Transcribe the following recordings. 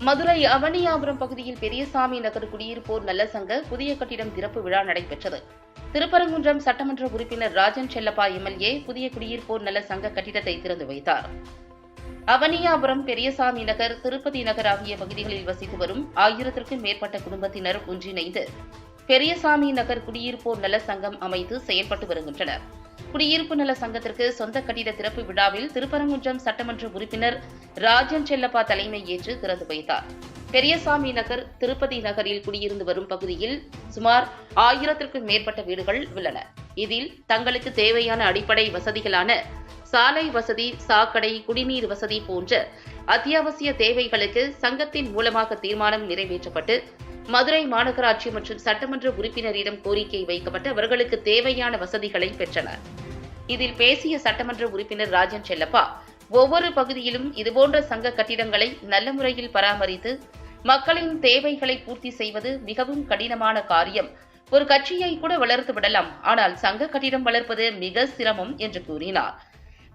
மதுரை அவனியாபுரம் பகுதியில் பெரியசாமி நகர் குடியிருப்போர் நல்ல சங்க புதிய கட்டிடம் திறப்பு விழா நடைபெற்றது. திருப்பரங்குன்றம் சட்டமன்ற உறுப்பினர் ராஜன் செல்லப்பா எம்எல்ஏ புதிய குடியிருப்போர் நல்ல சங்க கட்டிடத்தை திறந்து வைத்தார். அவனியாபுரம் பெரியசாமி நகர் திருப்பதி நகர் ஆகிய பகுதிகளில் வசித்து வரும் ஆயிரத்திற்கும் மேற்பட்ட குடும்பத்தினர் ஒன்றிணைந்து பெரியசாமி நகர் குடியிருப்போர் நல சங்கம் அமைத்து செயல்பட்டு வருகின்றனர். குடியிருப்பு நல சங்கத்திற்கு சொந்த கட்டிட திறப்பு விழாவில் திருப்பரங்குன்றம் சட்டமன்ற உறுப்பினர் ராஜன் செல்லப்பா தலைமை ஏற்று திறந்து வைத்தார். பெரியசாமி நகர் திருப்பதி நகரில் குடியிருந்து வரும் பகுதியில் சுமார் ஆயிரத்திற்கும் மேற்பட்ட வீடுகள் உள்ளன. இதில் தங்களுக்கு தேவையான அடிப்படை வசதிகளான சாலை வசதி சாக்கடை குடிநீர் வசதி போன்ற அத்தியாவசிய தேவைகளுக்கு சங்கத்தின் மூலமாக தீர்மானம் நிறைவேற்றப்பட்டு மதுரை மாநகராட்சி மற்றும் சட்டமன்ற உறுப்பினரிடம் கோரிக்கை வைக்கப்பட்டு அவர்களுக்கு தேவையான வசதிகளை பெற்றனர். இதில் பேசிய சட்டமன்ற உறுப்பினர் ராஜன் செல்லப்பா ஒவ்வொரு பகுதியிலும் இதுபோன்ற சங்க கட்டிடங்களை நல்ல முறையில் பராமரித்து மக்களின் தேவைகளை பூர்த்தி செய்வது மிகவும் கடினமான காரியம். ஒரு கட்சியை கூட வளர்த்து விடலாம் ஆனால் சங்க கட்டிடம் வளர்ப்பது மிக சிரமம் என்று கூறினார்.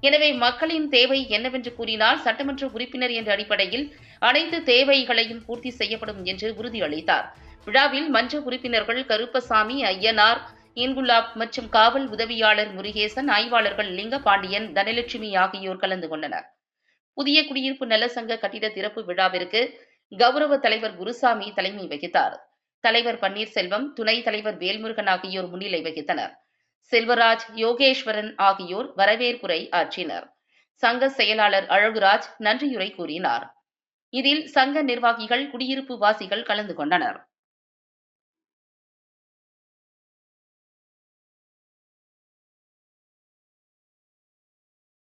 எனவே மக்களின் தேவை என்னவென்று கூறினால் சட்டமன்ற உறுப்பினர் என்ற அடிப்படையில் அனைத்து தேவைகளையும் பூர்த்தி செய்யப்படும் என்று உறுதியளித்தார். விழாவில் மன்ற உறுப்பினர்கள் கருப்பசாமி ஐயனார் இன்குலாப் மற்றும் காவல் உதவியாளர் முருகேசன் ஆய்வாளர்கள் லிங்கபாண்டியன் தனலட்சுமி ஆகியோர் கலந்து கொண்டனர். புதிய குடியிருப்பு நலசங்க கட்டிட திறப்பு விழாவிற்கு கௌரவ தலைவர் குருசாமி தலைமை வகித்தார். தலைவர் பன்னீர்செல்வம் துணைத் தலைவர் வேல்முருகன் ஆகியோர் முன்னிலை வகித்தனர். செல்வராஜ் யோகேஸ்வரன் ஆகியோர் வரவேற்புரை ஆற்றினர். சங்க செயலாளர் அழகுராஜ் நன்றியுரை கூறினார். இதில் சங்க நிர்வாகிகள் குடியிருப்பு வாசிகள் கலந்து கொண்டனர்.